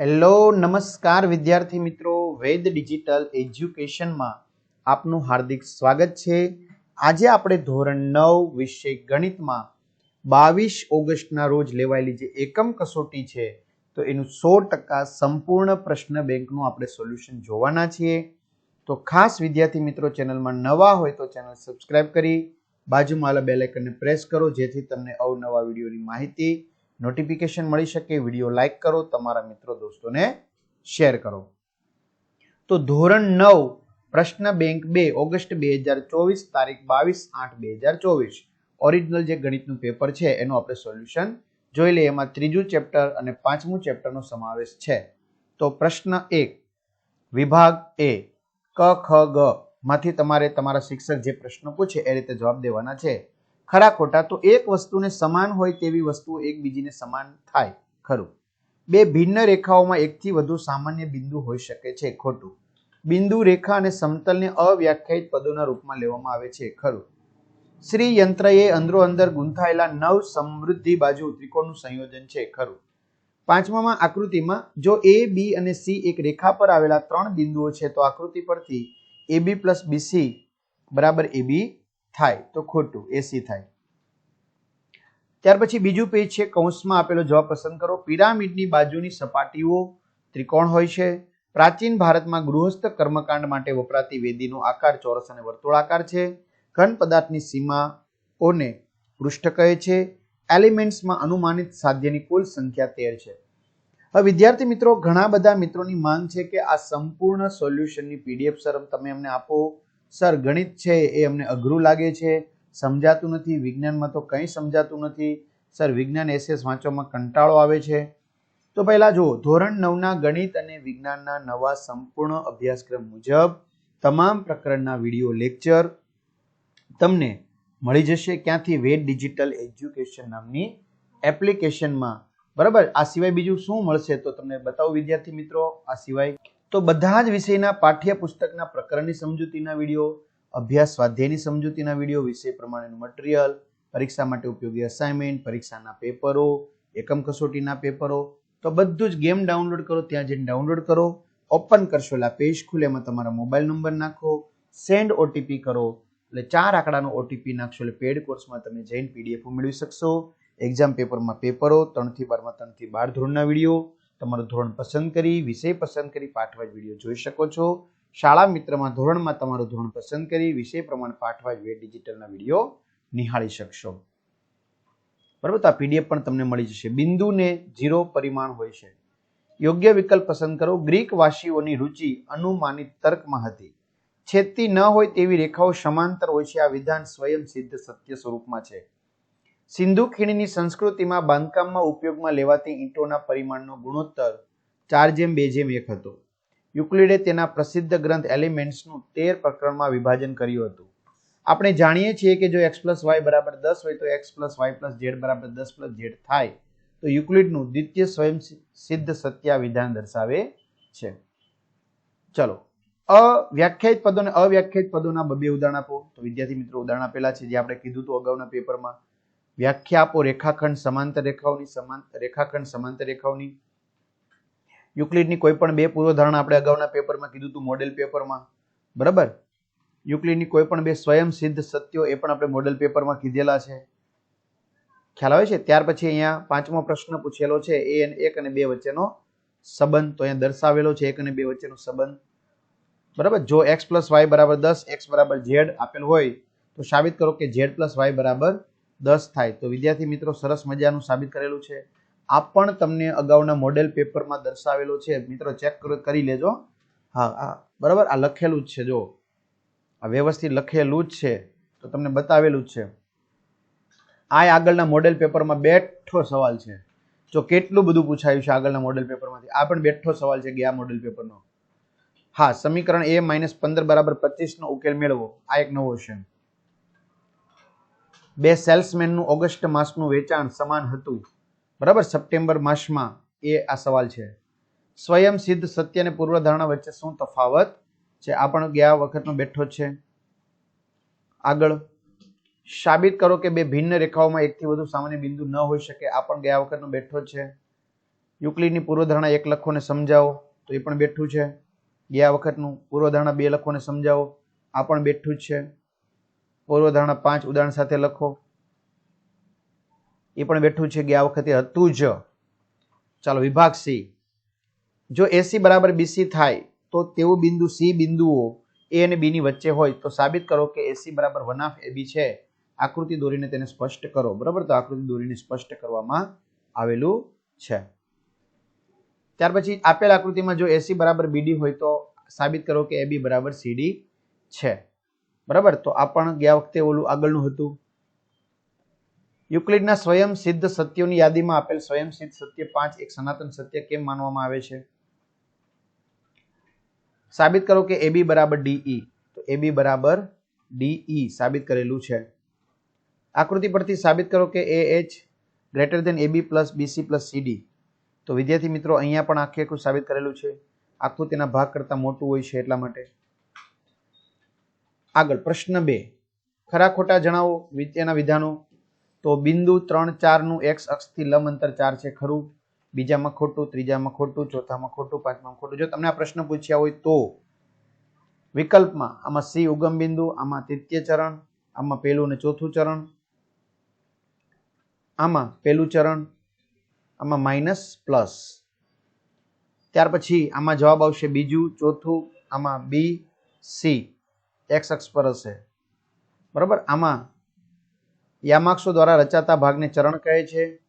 Hello, નમસ્કાર વિદ્યાર્થી મિત્રો. વેદ ડિજિટલ એજ્યુકેશનમાં આપનું હાર્દિક સ્વાગત છે. આજે આપણે ધોરણ નવ વિષય ગણિતમાં બાવીસ ઓગસ્ટના રોજ લેવાયેલી જે એકમ કસોટી છે, તો એનું સો ટકા સંપૂર્ણ પ્રશ્ન બેંકનું આપણે સોલ્યુશન જોવાના છીએ. તો ખાસ વિદ્યાર્થી મિત્રો, ચેનલમાં નવા હોય તો ચેનલ સબસ્ક્રાઈબ કરી, બાજુમાં આવેલા બેલ આઇકનને પ્રેસ કરો, જેથી તમને અવનવા વિડીયોની માહિતી નોટિફિકેશન મળી શકે, વીડિયો લાઈક કરો, તમારા મિત્રો દોસ્તોને શેર કરો. તો ધોરણ નવ, પ્રશ્ન બેંક બે, ઓગસ્ટ બે હજાર ચોવીસ, તારીખ બાવીસ, આઠ બે હજાર ચોવીસ. ઓરિજિનલ જે ગણિતનું પેપર છે, એનું આપણે સોલ્યુશન જોઈ લઈએ. એમાં ત્રીજું ચેપ્ટર અને પાંચમું ચેપ્ટરનો સમાવેશ છે. તો પ્રશ્ન એક, વિભાગ એ, ક, ખ, ગ, માંથી તમારે તમારા શિક્ષક જે પ્રશ્ન પૂછે, એ રીતે જવાબ દેવાના છે. ખરા ખોટા, તો એક વસ્તુને સમાન હોય તેવી વસ્તુઓ એકબીજીને સમાન થાય, ખરું. બે ભિન્ન રેખાઓમાં એકથી વધુ સામાન્ય બિંદુ હોઈ શકે છે, ખોટું. બિંદુ રેખા અને સમતલને અવ્યાખ્યાયિત પદોના રૂપમાં લેવામાં આવે છે, ખરું. શ્રી યંત્રએ અંદરો અંદર ગૂંથાયેલા નવ સમૃદ્ધિ બાજુ ત્રિકોણનું સંયોજન છે, ખરું. પાંચમામાં આકૃતિમાં જો એ બી અને સી એક રેખા પર આવેલા ત્રણ બિંદુઓ છે, તો આકૃતિ પરથી એ બી પ્લસ બીસી બરાબર એ થાય, તો ખોટું એસી થાય. ત્યાર પછી બીજું પેજ છે, કૌંસમાં આપેલો જવાબ પસંદ કરો. પિરામિડની બાજુની સપાટીઓ ત્રિકોણ હોય છે. પ્રાચીન ભારતમાં ગૃહસ્થ કર્મકાંડ માટે વપરાતી વેદીનો આકાર, ચોરસ અને વર્તુળાકાર છે. ઘન પદાર્થની સીમાઓને પૃષ્ઠ કહે છે. એલિમેન્ટ્સમાં અનુમાનિત સાધ્યની કુલ સંખ્યા તેર છે. હવે વિદ્યાર્થી મિત્રો, ઘણા બધા મિત્રોની માંગ છે કે આ સંપૂર્ણ સોલ્યુશનની પીડીએફ સર તમે અમને આપો. સર, ગણિત છે એ અમને અઘરું લાગે છે. સમજાતું નથી, વિજ્ઞાનમાં તો કંઈ સમજાતું નથી. સર, વિજ્ઞાન એસએસ વાંચવામાં કંટાળો આવે છે. તો પહેલાં જુઓ, ધોરણ નવના ગણિત અને વિજ્ઞાનના નવા સંપૂર્ણ અભ્યાસક્રમ મુજબ તમામ પ્રકરણના વીડિયો લેક્ચર તમને મળી જશે ક્યાંથી વેદ ડિજિટલ એજ્યુકેશન નામની એપ્લિકેશનમાં. બરાબર? આ સિવાય બીજું શું મળશે તો તમને બતાવું વિદ્યાર્થી મિત્રો? આ સિવાય તો બધા જ વિષયના પાઠ્યપુસ્તકના પ્રકરણની સમજૂતીના વીડિયો, અભ્યાસ સ્વાધ્યાયની સમજૂતીના વીડિયો, વિષય પ્રમાણેનું મટીરિયલ પરીક્ષા માટે ઉપયોગી અસાઇનમેન્ટ પરીક્ષાના પેપરો, એકમ કસોટીના પેપરો. તો બધું જ ગેમ ડાઉનલોડ કરો, ત્યાં જઈને ડાઉનલોડ કરો. ઓપન કરશો એટલે પેજ ખુલે, એમાં તમારા મોબાઈલ નંબર નાખો. સેન્ડ ઓટીપી કરો, એટલે ચાર આંકડાનો ઓટીપી નાખશો એટલે પેડ કોર્સમાં તમે જઈને પીડીએફ મેળવી શકશો. એક્ઝામ પેપરમાં પેપરો, ત્રણથી બારમાં, ત્રણથી બાર ધોરણના વીડિયો. તમારું ધોરણ પસંદ કરી, વિષય પસંદ કરી, પાઠવાજ વીડિયો જોઈ શકો છો. શાળા મિત્રમાં ધોરણમાં તમારું ધોરણ પસંદ કરી, વિષય પ્રમાણે પાઠવાજ વેબ ડિજિટલના વીડિયો નિહાળી શકશો. બરાબર? આ પીડીએફ પણ તમને મળી જશે. બિંદુને ઝીરો પરિમાણ હોય છે. યોગ્ય વિકલ્પ પસંદ કરો. ગ્રીક વાસીઓની રુચિ અનુમાનિત તર્કમાં હતી. છેદતી ન હોય તેવી રેખાઓ સમાંતર હોય છે. આ વિધાન સ્વયં સિદ્ધ સત્ય સ્વરૂપમાં છે. સિંધુ ખીણની સંસ્કૃતિમાં બાંધકામમાં ઉપયોગમાં લેવાતી ઈંટોના પરિમાણનો ગુણોત્તર ચાર જેમ બે જેમ એક હતો. યુક્લિડે તેના પ્રસિદ્ધ ગ્રંથ એલિમેન્ટ્સનું તેર પ્રકરણમાં વિભાજન કર્યું હતું. આપણે જાણીએ છીએ કે જો એક્સ પ્લસ વાય બરાબર દસ હોય તો X plus Y plus Z બરાબર દસ પ્લસ ઝેડ થાય, તો યુક્લિડનું દ્વિતીય સ્વયં સિદ્ધ સત્યા વિધાન દર્શાવે છે. ચલો, અવ્યાખ્યાયિત પદો અને અવ્યાખ્યાયિત પદોના બબે ઉદાહરણ આપો. તો વિદ્યાર્થી મિત્રો ઉદાહરણ આપેલા છે, જે આપણે કીધું હતું અગાઉના પેપરમાં. વ્યાખ્યા આપો રેખાખંડ સમાંતર રેખાઓની સમાંતર રેખાખંડ સમાંતર રેખાઓની. યુક્લિડની કોઈ પણ બે પૂર્વધારણા આપણે અગાઉના પેપરમાં કીધું હતું, મોડેલ પેપરમાં. બરાબર? યુક્લિડની કોઈ પણ બે સ્વયં સિદ્ધ સત્યો એ પણ આપણે મોડેલ પેપરમાં કીધેલા છે. ખ્યાલ આવે છે? ત્યાર પછી અહીંયા પાંચમો પ્રશ્ન પૂછેલો છે, એ એક અને બે વચ્ચેનો સંબંધ. તો અહીંયા દર્શાવેલો છે એક અને બે વચ્ચેનો સંબંધ. બરાબર? જો એક્સ પ્લસ વાય બરાબર દસ, એક્સ બરાબર ઝેડ આપેલ હોય, તો સાબિત કરો કે ઝેડ પ્લસ વાય બરાબર દસ થાય. તો વિદ્યાર્થી મિત્રો, સરસ મજાનું સાબિત કરેલું છે. આ પણ તમને અગાઉના મોડેલ પેપરમાં દર્શાવેલો છે. મિત્રો ચેક કરી લેજો. હા હા બરાબર, આ લખેલું જ છે જો આ વ્યવસ્થિત લખેલું જ છે. તો તમને બતાવેલું જ છે. આ આગળના મોડેલ પેપરમાં બેઠો સવાલ છે. જો કેટલું બધું પૂછાયું છે આગળના મોડેલ પેપરમાંથી આ પણ બેઠો સવાલ છે ગયા મોડેલ પેપરનો હા, સમીકરણ એ માઇનસ પંદર બરાબર પચીસનો ઉકેલ મેળવો. આ એક નવો છે. બે સેલ્સમેનનું ઓગસ્ટ માસનું વેચાણ સમાન હતું. બરાબર? સપ્ટેમ્બર માસમાં એ આ સવાલ છે. સ્વયં સિદ્ધ સત્ય અને પૂર્વધારણા વચ્ચે શું તફાવત છે? આ પણ ગયા વખતનો બેઠો છે. આગળ. સાબિત કરો કે બે ભિન્ન રેખાઓમાં એકથી વધુ સામાન્ય બિંદુ ન હોઈ શકે. આ પણ ગયા વખતનો બેઠો છે. યુક્લિડની પૂર્વધારણા એક લખો ને સમજાવો. તો એ પણ બેઠું છે. ગયા વખતનું પૂર્વધારણા બે લખો ને સમજાવો. આ પણ બેઠું જ છે. પૂર્વધારણા પાંચ ઉદાહરણ સાથે લખો. એ પણ બેઠું છે ગયા વખતે હતું જ. ચાલો, વિભાગ સી. જો એસી બરાબર બીસી થાય, તો તેવું બિંદુ સી બિંદુઓ એ અને બી ની વચ્ચે હોય, તો સાબિત કરો કે એસી બરાબર વન ઓફ એ બી છે. આકૃતિ દોરીને તેને સ્પષ્ટ કરો. બરાબર? તો આકૃતિ દોરીને સ્પષ્ટ કરવામાં આવેલું છે. ત્યાર પછી આપેલ આકૃતિમાં જો એસી બરાબર બીડી હોય, તો સાબિત કરો કે એ બી બરાબર સીડી છે. બરાબર? તો આ પણ ગયા વખતે ઓલું આગળનું હતું. યુક્લિડના સ્વયં સિદ્ધ સત્યોની યાદીમાં આપેલ સ્વયં સિદ્ધ સત્ય પાંચ, એક સનાતન સત્ય કેમ માનવામાં આવે છે? સાબિત કરો કે એબી બરાબર ડીઈ તો એબી બરાબર ડીઈ સાબિત કરેલું છે. આકૃતિ પરથી સાબિત કરો કે A H greater than AB plus BC plus CD તો વિદ્યાર્થી મિત્રો, અહીંયા પણ આખે આખું સાબિત કરેલું છે. આખું તેના ભાગ કરતાં મોટું હોય છે એટલા માટે. આગળ, પ્રશ્ન બે. ખરા ખોટા જણાવો તેના વિધાનો? તો બિંદુ ત્રણ ચારનું એક્સ અક્ષથી લંબ અંતર ચાર છે, ખરું. બીજામાં ખોટું, ત્રીજામાં ખોટું, ચોથામાં ખોટું પાંચમામાં ખોટું. જો તમને આ પ્રશ્ન પૂછ્યા હોય તો વિકલ્પમાં આમાં સી ઉગમ બિંદુ, આમાં તૃતીય ચરણ, આમાં પહેલું અને ચોથું ચરણ, આમાં પહેલું ચરણ, આમાં માઇનસ પ્લસ. ત્યાર પછી આમાં જવાબ આવશે બીજું, ચોથું, આમાં બી, સી. એક્સ અક્ષ પર હશે. બરાબર? આમાં યામાક્ષો દ્વારા રચાતા ભાગને ચરણ કહે છે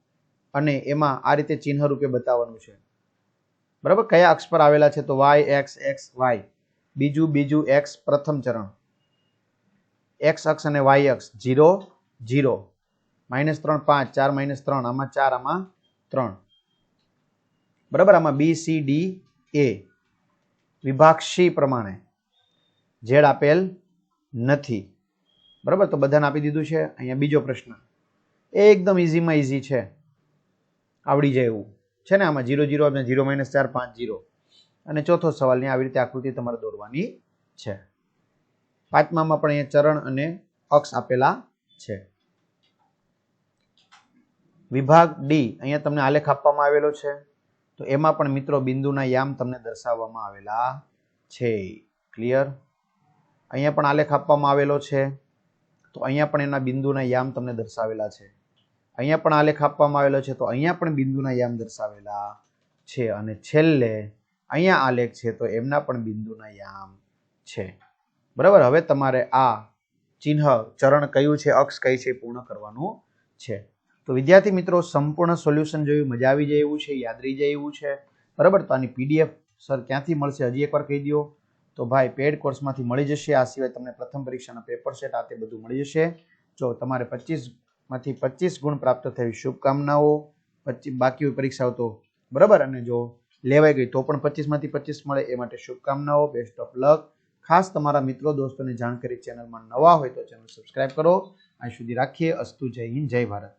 અને એમાં આ રીતે ચિહ્ન રૂપે બતાવવાનું છે. બરાબર? કયા અક્ષ પર આવેલા છે તો વાય એક્સ એક્સ વાય બીજું બીજું એક્સ પ્રથમ ચરણ. એક્સ અક્ષ અને વાય અક્ષ. જીરો જીરો માઇનસ ત્રણ, પાંચ. ચાર, માઇનસ ત્રણ. આમાં ચાર, આમાં ત્રણ. બરાબર? આમાં બી સી ડી એ વિભાગ પ્રમાણે. ઝેડ આપેલ નથી. બરાબર? તો બધાને આપી દીધું છે. અહીંયા બીજો પ્રશ્ન. એ એકદમ ઇઝીમાં ઇઝી છે. આવડી જાય એવું. છે ને આમાં જીરો જીરો અને જીરો માઇનસ ચાર પાંચ જીરો અને ચોથો સવાલની આવી રીતે આકૃતિ તમારે દોરવાની છે. પાંચમામાં પણ અહીંયા ચરણ અને અક્ષ આપેલા છે. વિભાગ ડી અહીંયા તમને આલેખ આપવામાં આવેલો છે. તો એમાં પણ મિત્રો બિંદુના યામ તમને દર્શાવવામાં આવેલા છે. ક્લિયર અહીંયા પણ આલેખ આપવામાં આવેલો છે. તો અહીંયા પણ એના બિંદુના યામ તમને દર્શાવેલા છે. અહીંયા પણ આલેખ આપવામાં આવેલો છે, તો અહીંયા પણ બિંદુના યામ દર્શાવેલા છે અને છેલ્લે અહીંયા આલેખ છે, તો એમના પણ બિંદુના યામ છે. બરાબર? હવે તમારે આ ચિહ્ન, ચરણ કયું છે, અક્ષ કઈ છે પૂર્ણ કરવાનું છે. તો વિદ્યાર્થી મિત્રો, સંપૂર્ણ સોલ્યુશન જોયું, મજા આવી જાય એવું છે, યાદ રહી જાય એવું છે. બરાબર? તો આની પીડીએફ સર ક્યાંથી મળશે? હજી એકવાર કહી દો તો ભાઈ પેડ કોર્સમાંથી મળી જશે. આ સિવાય તમને પ્રથમ પરીક્ષાના પેપર સેટ આ તે બધું મળી જશે. જો તમારે પચીસમાંથી પચીસ ગુણ પ્રાપ્ત થવી શુભકામનાઓ પચીસ બાકી પરીક્ષાઓ તો બરાબર. અને જો લેવાઈ ગઈ તો પણ પચીસમાંથી પચીસ મળે એ માટે શુભકામનાઓ બેસ્ટ ઓફ લક ખાસ તમારા મિત્રો, દોસ્તોને જાણ કરી ચેનલમાં નવા હોય તો ચેનલ સબસ્ક્રાઈબ કરો. અહીં સુધી રાખીએ. અસ્તુ જય હિન્દ, જય ભારત.